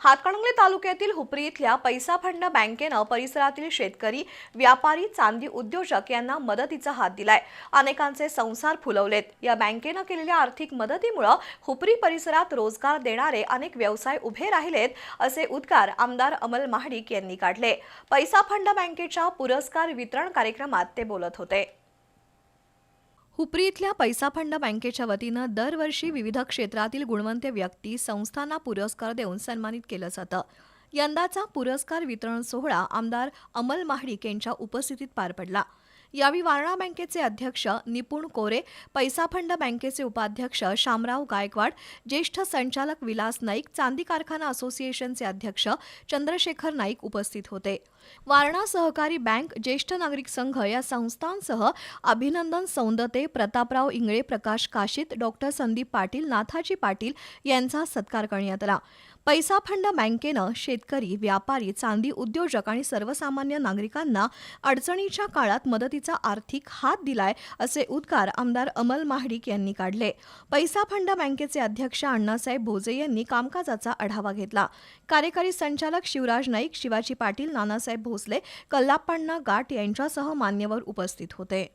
हातकणंगले तालुक्यातील हुपरी इथल्या पैसा फंड बँकेनं परिसरातील शेतकरी व्यापारी चांदी उद्योजक यांना मदतीचा हात दिलाय. अनेकांचे संसार फुलवलेत. या बँकेनं केलेल्या आर्थिक मदतीमुळं हुपरी परिसरात रोजगार देणारे अनेक व्यवसाय उभे राहिलेत असे उद्गार आमदार अमल महाडिक यांनी काढले. पैसा फंड बँकेच्या पुरस्कार वितरण कार्यक्रमात ते बोलत होते. हुपरी इथल्या पैसा फंड बँकेच्या वतीनं दरवर्षी विविध क्षेत्रातील गुणवंत व्यक्ती संस्थांना पुरस्कार देऊन सन्मानित केलं जातं. यंदाचा पुरस्कार वितरण सोहळा आमदार अमल महाडिक यांच्या उपस्थितीत पार पडला. यावेळी वारणा बँकेचे अध्यक्ष निपुण कोरे पैसा फंड बँकेचे उपाध्यक्ष शामराव गायकवाड ज्येष्ठ संचालक विलास नाईक चांदी कारखाना असोसिएशनचे अध्यक्ष चंद्रशेखर नाईक उपस्थित होते. वारणा सहकारी बँक ज्येष्ठ नागरिक संघ या संस्थांसह अभिनंदन सौंदते प्रतापराव इंगळे प्रकाश काशीत डॉक्टर संदीप पाटील नाथाजी पाटील यांचा सत्कार करण्यात आला. पैसा फंड बँकेनं शेतकरी व्यापारी चांदी उद्योजक आणि सर्वसामान्य नागरिकांना अडचणीच्या काळात मदतीचा आर्थिक हात दिलाय असे उद्गार आमदार अमल महाडिक यांनी काढले. पैसा फंड बँकेचे अध्यक्ष अण्णासाहेब भोजे यांनी कामकाजाचा आढावा घेतला. कार्यकारी संचालक शिवराज नाईक शिवाजी पाटील नानासाहेब भोसले कल्लाप्पण्णा गाट यांच्यासह मान्यवर उपस्थित होते.